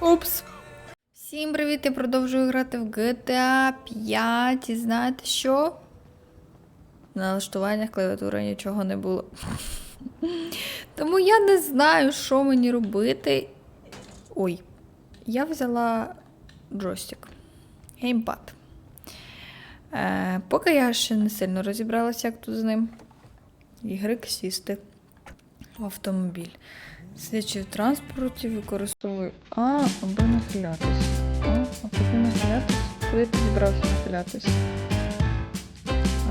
Упс. Всім привіт! Я продовжую грати в GTA 5. І знаєте що? На налаштуваннях клавіатури нічого не було. Тому я не знаю, що мені робити. Ой, я взяла джойстик. Геймпад. Е, поки я ще не сильно розібралася, як тут з ним. Ігрик сісти в автомобіль. Сидячи в транспорті, використовую А або нахилятись. А, а куди нахилятись? Куди ти зібрався нахилятись?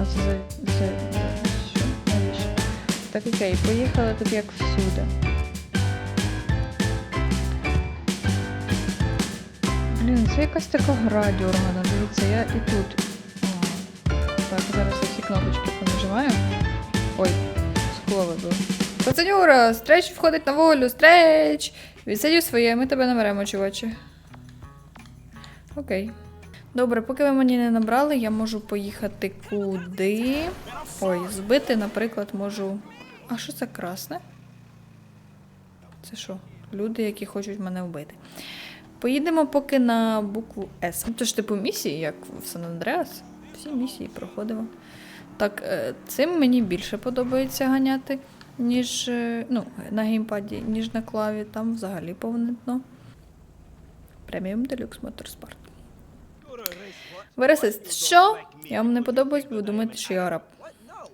А це за, за, що? Навіщо? Так окей, поїхали тут як всюди. Блін, це якась така гра дьоргана. Дивіться, я і тут. Так, зараз я всі кнопочки понажимаю. Ой, скло вибив. Пацанюра, стреч входить на волю, стреч! Відсидів своє, ми тебе наберемо, чуваче. Окей. Добре, поки ви мені не набрали, я можу поїхати куди. Ой, збити, наприклад, можу. А що це красне? Це що? Люди, які хочуть мене вбити. Поїдемо поки на букву С. Це ж типу місії, як в Сан Андреас. Всі місії проходимо. Так, е, цим мені більше подобається ганяти, ніж е, ну, на геймпаді, ніж на клаві. Там взагалі повне дно. Преміум Deluxe Motorsport. Ви расист. Що? Я вам не подобаюсь, бо думаєте, що я раб.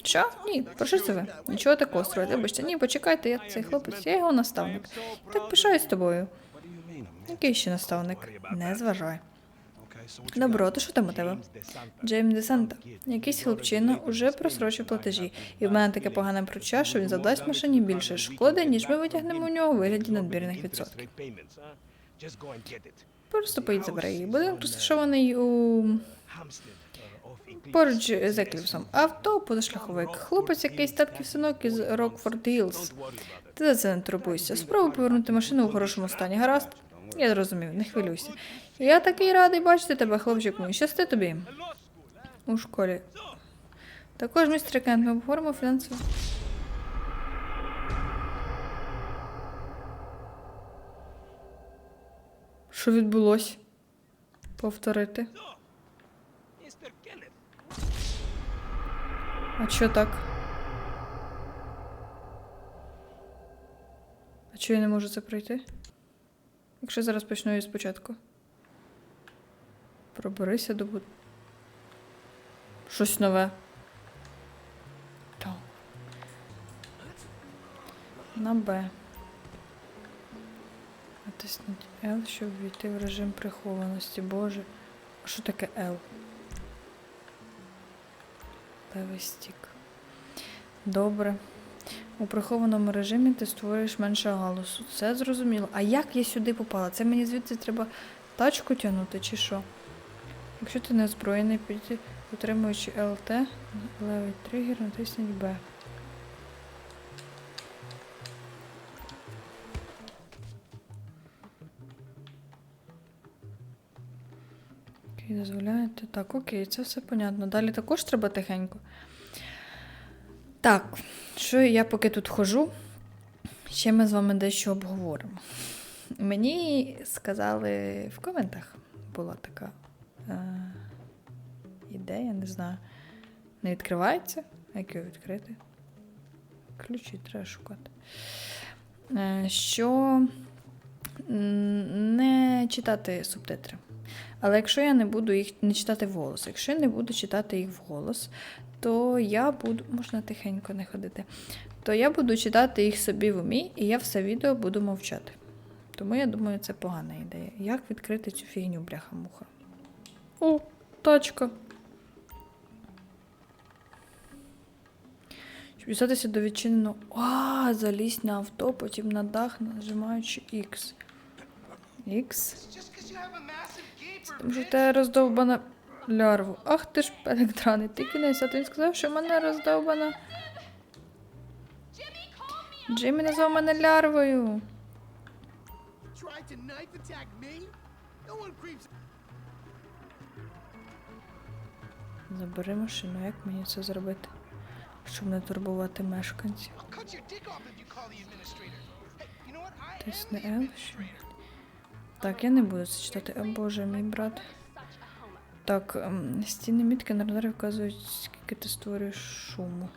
Що? Ні, про що це ви? Нічого такого строїти. Вибачте, ні, почекайте, я цей хлопець, я його наставник. Так пишаюсь тобою. Який ще наставник? Не зважай. Добро, то що там у тебе? Джейм Десанта. Якийсь хлопчина уже просрочив платежі, і в мене таке погане прочуття, що він задасть машині більше шкоди, ніж ми витягнемо у нього у вигляді надмірних відсотків. Просто поїдь забери її. Будинок розташований у поруч з Екліпсом. Авто позашляховик. Хлопець, який статків синок із Рокфорд Гілз. Ти за це не турбуйся. Спробуй повернути машину у хорошому стані. Гаразд? Я зрозумів, не хвилюйся. Я такий радий бачити тебе, хлопчик мій. Щасти тобі. У школі. Також, містер Кент, ми обговоримо фінансову. Що відбулося? Повторити. А що так? А чого я не можу це пройти? Якщо зараз почну її спочатку. Проберися до буд... Щось нове. Так. На Б. Натисніть L, щоб війти в режим прихованості. Боже. Що таке L? Левий стік. Добре. У прихованому режимі ти створюєш менше галусу. Це зрозуміло. А як я сюди попала? Це мені звідси треба тачку тягнути чи що? Якщо ти не озброєний, утримуючи ЛТ, левий тригер, натисніть Б. Окей, дозволяєте. Так, окей, це все понятно. Далі також треба тихенько. Так, що я поки тут хожу, ще ми з вами дещо обговоримо. Мені сказали в коментах була така е, ідея, не знаю. Не відкривається. Як його відкрити? Ключі треба шукати. Е, що не читати субтитри. Але якщо я не буду їх не читати вголос, якщо я не буду читати їх вголос, то я буду, можна тихенько не ходити, то я буду читати їх собі в умі, і я все відео буду мовчати. Тому я думаю, це погана ідея. Як відкрити цю фігню, бляха-муха? О, тачка. Щоб дістатися до відчиненого. А, залізь на авто, потім на дах, нажимаючи X. X. Тому що те роздовбана лярву. Ах ти ж електрони, ти кінець, а то він сказав, що мене роздовбана. Джиммі назвав мене лярвою. Забери машину, як мені це зробити? Щоб не турбувати мешканців. Тисни the Так, я не буду це читати. О боже, мій брат. Так, ем, стіни мітки на радарі вказують, скільки ти створюєш шуму.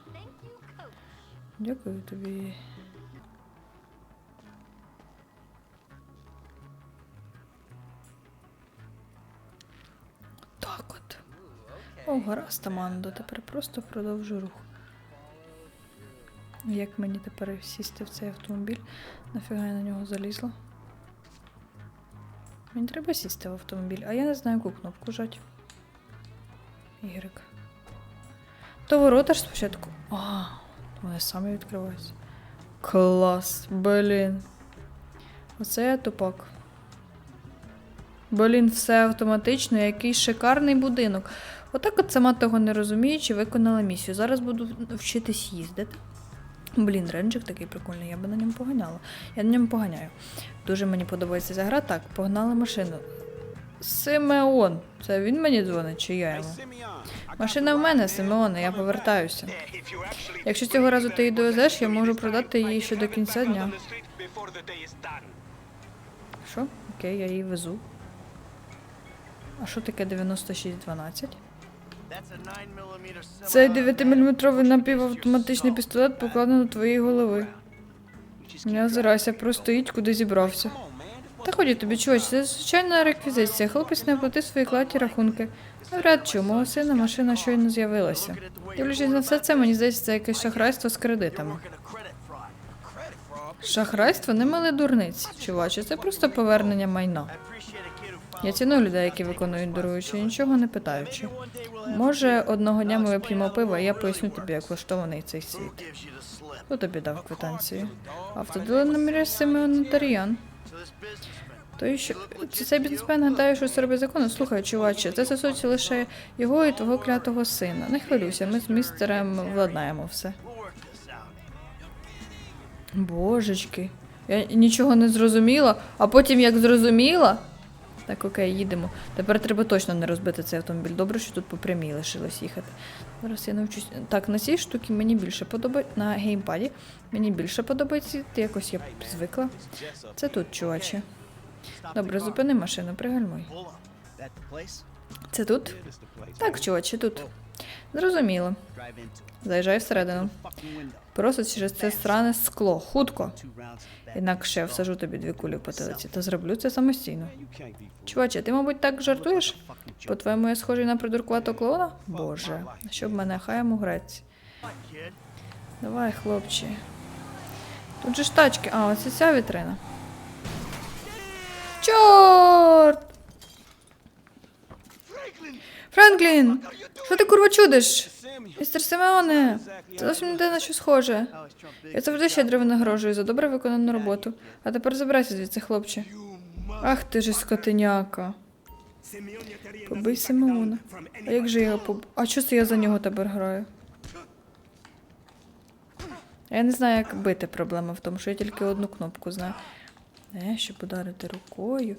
Дякую тобі. Так от. О, гаразд, Амандо, тепер просто продовжу рух. Як мені тепер сісти в цей автомобіль? Нафіга я на нього залізла? Мені треба сісти в автомобіль, а я не знаю, яку кнопку жать. Y. То ворота ж спочатку. А, вони самі відкриваються. Клас, блін. Оце я тупак. Блін, все автоматично, який шикарний будинок. Отак от сама того не розуміючи, виконала місію. Зараз буду вчитись їздити. Блін, ренджик такий прикольний, я би на ньому поганяла. Я на ньому поганяю. Дуже мені подобається ця гра. Так, погнали машину. Симеон. Це він мені дзвонить, чи я йому? Машина в мене, Симеоне, я повертаюся. Якщо цього разу ти її довезеш, я можу продати її ще до кінця дня. Що? Окей, я її везу. А що таке 9612? Цей 9-мм напівавтоматичний пістолет покладено до твоєї голови. Не озирайся, просто стоїть, куди зібрався. Та ході тобі, чувач, це звичайна реквізиція. Хлопець не оплатив свої клаті рахунки. Навряд чи у мого сина машина щойно з'явилася. Дивлячись на все це, мені здається, це якесь шахрайство з кредитами. Шахрайство не мали дурниць, чуваче, це просто повернення майна. Я ціную людей, які виконують дорогучі, нічого не питаючи. Може, одного дня ми вип'ємо пиво, і я поясню тобі, як влаштований цей світ. Хто тобі дав квитанцію? Автодилер номер Симеон Таріян. То що це цей бізнесмен гадає, що робить закону. Слухай, чуваче, це стосується лише його і твого клятого сина. Не хвилюйся, ми з містером владнаємо все. Божечки, я нічого не зрозуміла, а потім як зрозуміла. Так, окей, їдемо. Тепер треба точно не розбити цей автомобіль. Добре, що тут по прямій лишилось їхати. Зараз я навчусь. Так, на цій штуці мені більше подобається. На геймпаді мені більше подобається. Якось я звикла. Це тут, чуваче. Добре, зупини машину, пригальмуй. Це тут? Так, чуваче, тут. Зрозуміло. Заїжджай всередину. Просто через це сране скло. Хутко. Інакше я всажу тобі дві кулі в потилиці, та зроблю це самостійно. Чуваче, ти, мабуть, так жартуєш? По-твоєму, я схожий на придуркуватого клоуна? Боже, щоб мене хаєм грець. Давай, хлопче. Тут же ж тачки. А, оце ця вітрина. Чорт! Франклін! Що ти курва чудиш? Містер Симеоне, це зовсім не на що схоже. Я завжди щедро винагороджую за добре виконану роботу. А тепер забирайся звідси, хлопче. Ах ти ж скотиняка. Побий Симеона. А як же його поб... А що це я за нього тепер граю? Я не знаю, як бити. Проблема в тому, що я тільки одну кнопку знаю. Е, щоб ударити рукою,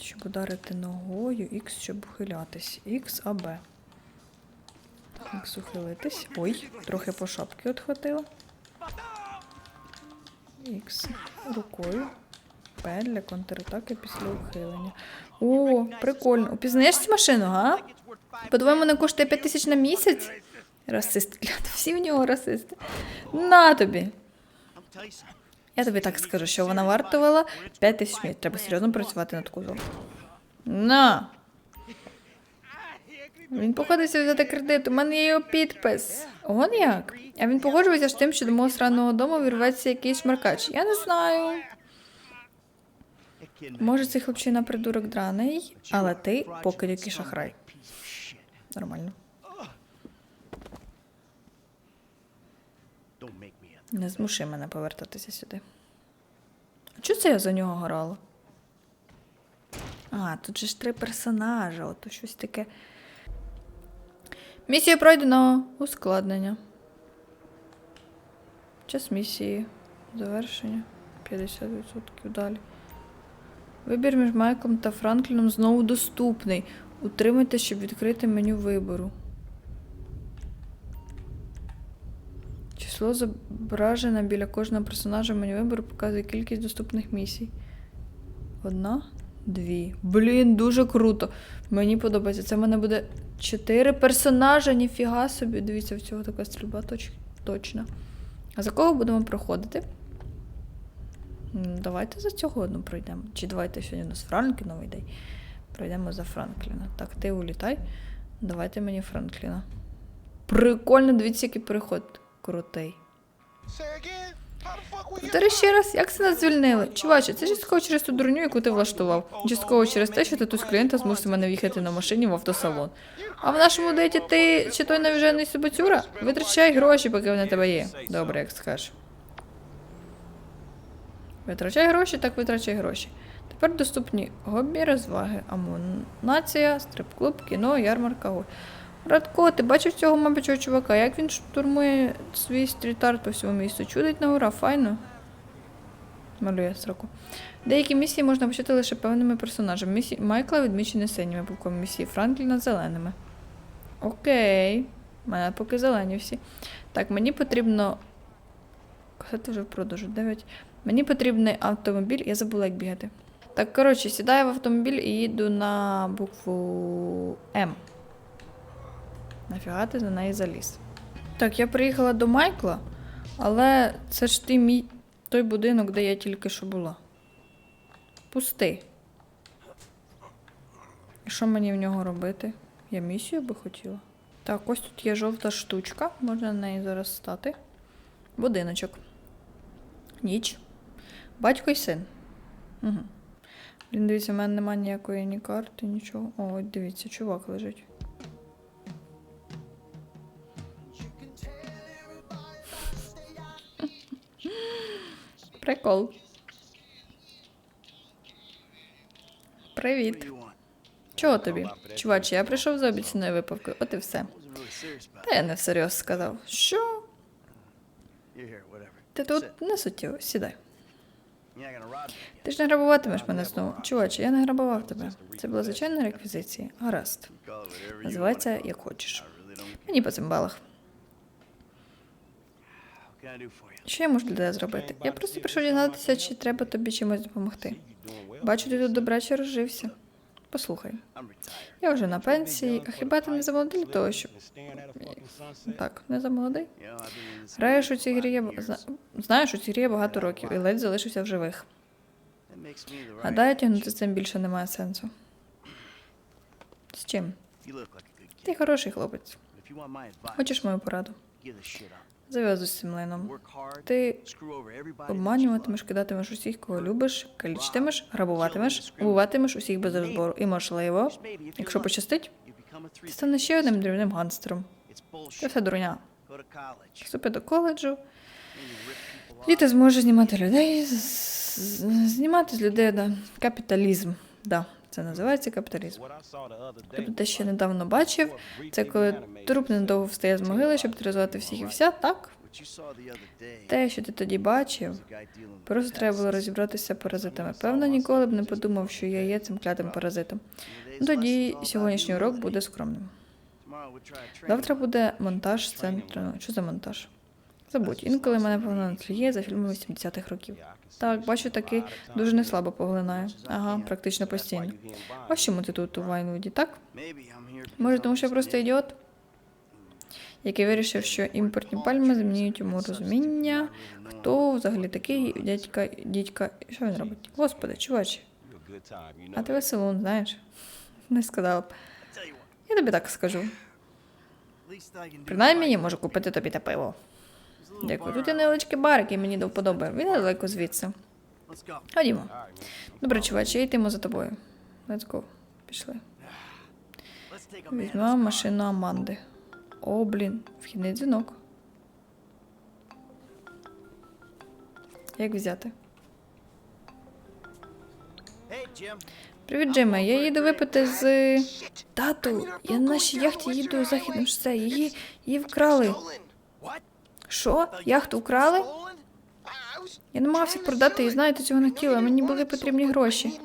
щоб ударити ногою, X, щоб ухилятись. X, А, Б. X ухилитись. Ой, трохи по шапки отхватила. X рукою. П для контратаки після ухилення. О, прикольно. Упізнаєш цю машину, га? По-твоєму, не коштує 5 тисяч на місяць? Расист, гляд, всі в нього расисти. На тобі. Я тобі так скажу, що вона вартувала 5 тисяч місяць. Треба серйозно працювати над кузовом. На. Він погодився взяти кредит. У мене є його підпис. Он як? А він погоджується з тим, що до мого сраного дому вірветься якийсь шмаркач. Я не знаю. Може, цей хлопчина придурок драний, але ти поки який шахрай. Нормально. Не змуши мене повертатися сюди. А чого це я за нього грала? А, тут же ж три персонажа, ото щось таке. Місія пройдено. Ускладнення. Час місії. Завершення. 50% далі. Вибір між Майклом та Франкліном знову доступний. Утримайте, щоб відкрити меню вибору. Число зображене біля кожного персонажа в меню вибору показує кількість доступних місій. Одна, дві. Блін, дуже круто. Мені подобається. Це в мене буде чотири персонажа, ніфіга собі. Дивіться, в цього така стрільба точ... точно. А за кого будемо проходити? Давайте за цього одну пройдемо. Чи давайте сьогодні у нас Франкліновий день. Пройдемо за Франкліна. Так, ти улітай. Давайте мені Франкліна. Прикольно, дивіться, який переход крутий. Повтори ще раз, як це нас звільнили? Чуваче, це частково через ту дурню, яку ти влаштував. Частково через те, що ти тут з клієнта змусив мене в'їхати на машині в автосалон. А в нашому деті ти чи той навіжений собацюра? Витрачай гроші, поки вони тебе є. Добре, як скажеш. Витрачай гроші, так витрачай гроші. Тепер доступні хобі, розваги, амунація, стрип-клуб, кіно, ярмарка. Радко, ти бачив цього мабічого чувака? Як він штурмує свій стріт-арт по всьому місту? Чудить на ура, файно. Малює строку. Деякі місії можна почати лише певними персонажами. Місії Майкла відмічені синіми буквами місії Франкліна зеленими. Окей. У мене поки зелені всі. Так, мені потрібно. Касети вже в продажу. 9. Мені потрібний автомобіль, я забула, як бігати. Так, коротше, сідаю в автомобіль і їду на букву М. Нафіга ти за неї заліз. Так, я приїхала до Майкла, але це ж ти мій той будинок, де я тільки що була. Пустий. І що мені в нього робити? Я місію би хотіла. Так, ось тут є жовта штучка, можна на неї зараз стати. Будиночок. Ніч. Батько й син. Угу. Блін, дивіться, в мене немає ніякої ні карти, нічого. О, дивіться, чувак лежить. Прикол. Привіт. Чого тобі? Чуваче, я прийшов за обіцяною випавкою, от і все. Та я не всерйоз сказав. Що? Ти тут не суттєво, сідай. Ти ж не грабуватимеш мене знову. Чуваче, я не грабував тебе. Це була звичайна реквізиція. Гаразд. Називається як хочеш. Мені по цим балах. Що я можу для тебе зробити? Я просто прийшов дізнатися, чи треба тобі чимось допомогти. Бачу, ти тут добряче розжився. Послухай, я вже на пенсії, а хіба ти не замолодий для того, щоб. Так, не замолодий? Граєш у цій грі зна- Знаєш, у цій грі є багато років і ледь залишився в живих. Гадаю, тягнути з цим більше немає сенсу. З чим? Ти хороший хлопець. Хочеш мою пораду? Зав'язуй з цим лином. Ти обманюватимеш, кидатимеш усіх, кого любиш, калічитимеш, грабуватимеш, убиватимеш усіх без розбору. І, можливо, якщо пощастить, ти станеш ще одним дрібним гангстером. Це все дурня. Вступи до коледжу, і ти зможеш знімати людей, знімати з людей, да. Капіталізм. Да, це називається капіталізм. Тобто те, що я недавно бачив, це коли труп недовго встає з могили, щоб тероризувати всіх і вся, так? Те, що ти тоді бачив, просто треба було розібратися паразитами. Певно, ніколи б не подумав, що я є цим клятим паразитом. Ну, Тоді сьогоднішній урок буде скромним. Завтра буде монтаж тренувань. Що за монтаж? Забудь, інколи мене повно тліє за фільми 80-х років. Так, бачу, таки дуже неслабо поглинає. Ага, практично постійно. Ось чому ти тут у Вайнвуді, так? Може, тому що я просто ідіот? Який вирішив, що імпортні пальми замінюють йому розуміння, хто взагалі такий дядька, дідька. Що він робить? Господи, чуваче, а ти веселун, знаєш? Не сказала б. Я тобі так скажу. Принаймні, я можу купити тобі те пиво. Дякую. Тут є невеличкий бар, який мені до вподоби. Він недалеко звідси. Ходімо. Добре, чуваче, я йтиму за тобою. Let's go. Пішли. Візьмемо машину Аманди. О, блін, вхідний дзвінок. Як взяти? Привіт, Джиме. Я їду випити з. Тату, я на нашій яхті їду західним шосе. Її, її вкрали. Що? Яхту вкрали? Я намагався продати і знаєте, цього не хотіла. Мені були потрібні гроші.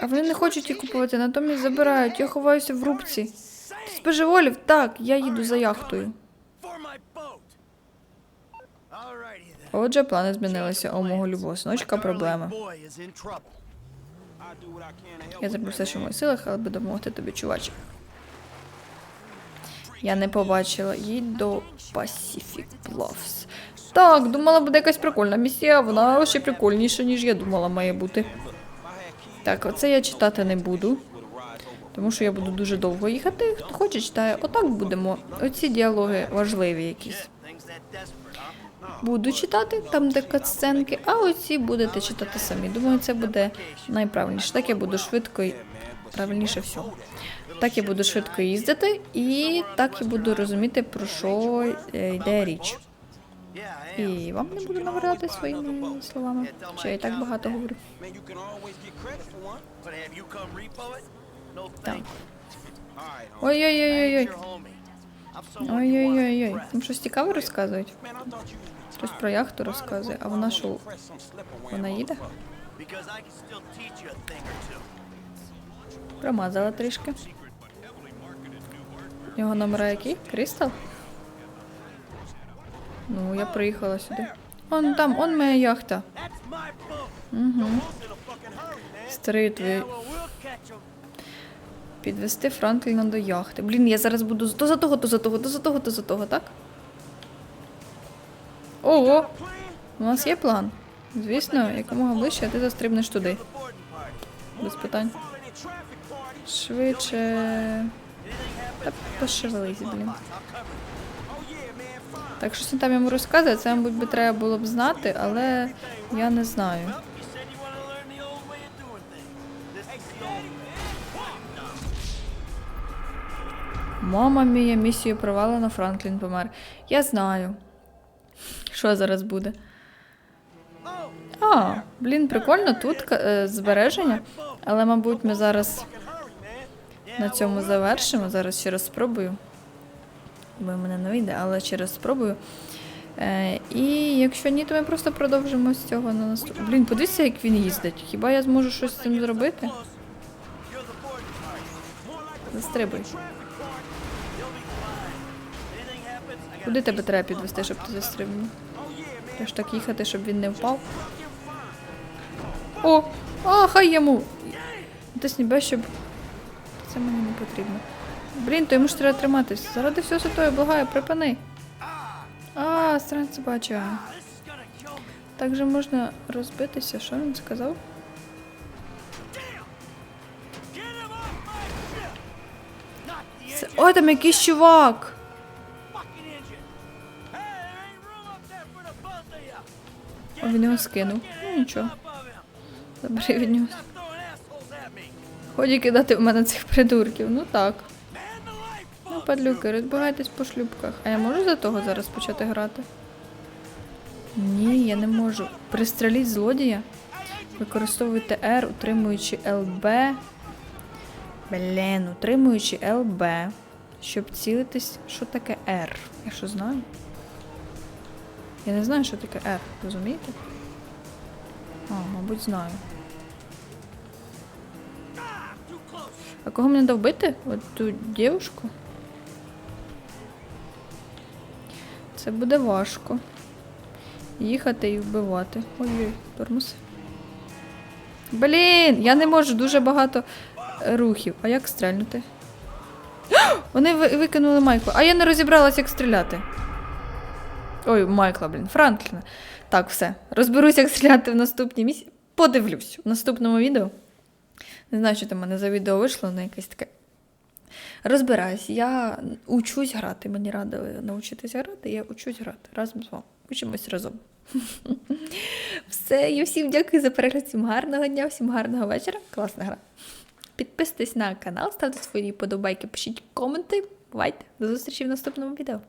А вони не хочуть її купувати, натомість забирають. Я ховаюся в рубці. Ти споживолів? Так, я їду за яхтою. Отже, плани змінилися, у мого любого проблеми. Я зроблю все, що в моїх силах, але буду допомогти тобі, чуваче. Я не побачила. Їдь до Pacific Bluffs. Так, думала, буде якась прикольна місія, вона ще прикольніша, ніж я думала, має бути. Так, оце я читати не буду. Тому що я буду дуже довго їхати. Хто хоче, читає. Отак будемо. Оці діалоги важливі якісь. Буду читати, там де катсценки, а оці будете читати самі. Думаю, це буде найправильніше. Так я буду швидко й- правильніше всього. Так я буду швидко їздити, і так я буду розуміти, про що е, йде річ. І вам не буду набирати своїми словами, що я і так багато говорю. Так. Ой-ой-ой-ой-ой. Ой-ой-ой-ой. Там щось цікаве розказують. Хтось про яхту розказує, а вона що? Вона їде? Промазала трішки. Його номера який? Крістал? Ну, я приїхала сюди. Он там, он моя яхта. Угу. Старий твій. Підвести Франкліна до яхти. Блін, я зараз буду то за того, то за того, то за того, то за того, так? Ого! У нас є план. Звісно, якомога ближче, а ти застрибнеш туди. Без питань. Швидше. Та пошевелись, блін. Так, щось він там йому розказує, це, мабуть, би треба було б знати, але я не знаю. Мама мія, місію провалено, Франклін помер. Я знаю. Що зараз буде? А, блін, прикольно тут е, збереження. Але, мабуть, ми зараз на цьому завершимо. Зараз ще раз спробую. Бо мене не вийде, але ще раз спробую. Е, і якщо ні, то ми просто продовжимо з цього на наступ. Блін, подивіться, як він їздить. Хіба я зможу щось з цим зробити? Застрибуй. Куди тебе треба підвести, щоб ти застрибнув? Треба ж так їхати, щоб він не впав. О! А, хай йому! Ти сніби, щоб. Це мені не потрібно. Блін, то йому ж треба триматись. Заради всього святого, благаю, припини. А, странці бачу. Так же можна розбитися, що він сказав? Це... Ой, там якийсь чувак! О, він його скинув. Ну нічого. Забери від нього. Ході кидати в мене цих придурків. Ну так. Ну, падлюки, розбігайтесь по шлюбках. А я можу за того зараз почати грати? Ні, я не можу. Пристреліть злодія. Використовуйте R, утримуючи LB. Блін, утримуючи LB. Щоб цілитись. Що таке R? Я що знаю? Я не знаю, що таке R, розумієте? А, мабуть, знаю. А кого мені треба вбити? От ту дівушку? Це буде важко. Їхати і вбивати. Ой-ой, тормоз. Блін, я не можу дуже багато рухів. А як стрельнути? Вони викинули Майкла. А я не розібралась, як стріляти. Ой, Майкла, блін, Франкліна. Так, все. Розберусь, як стріляти в наступній місці. Подивлюсь в наступному відео. Не знаю, що там мене за відео вийшло, але якесь таке. Розбираюсь, я учусь грати. Мені радили навчитися грати, я учусь грати разом з вами. Учимось разом. Все, і всім дякую за перегляд. Всім гарного дня, всім гарного вечора. Класна гра. Підписуйтесь на канал, ставте свої подобайки, пишіть коменти. Бувайте. До зустрічі в наступному відео.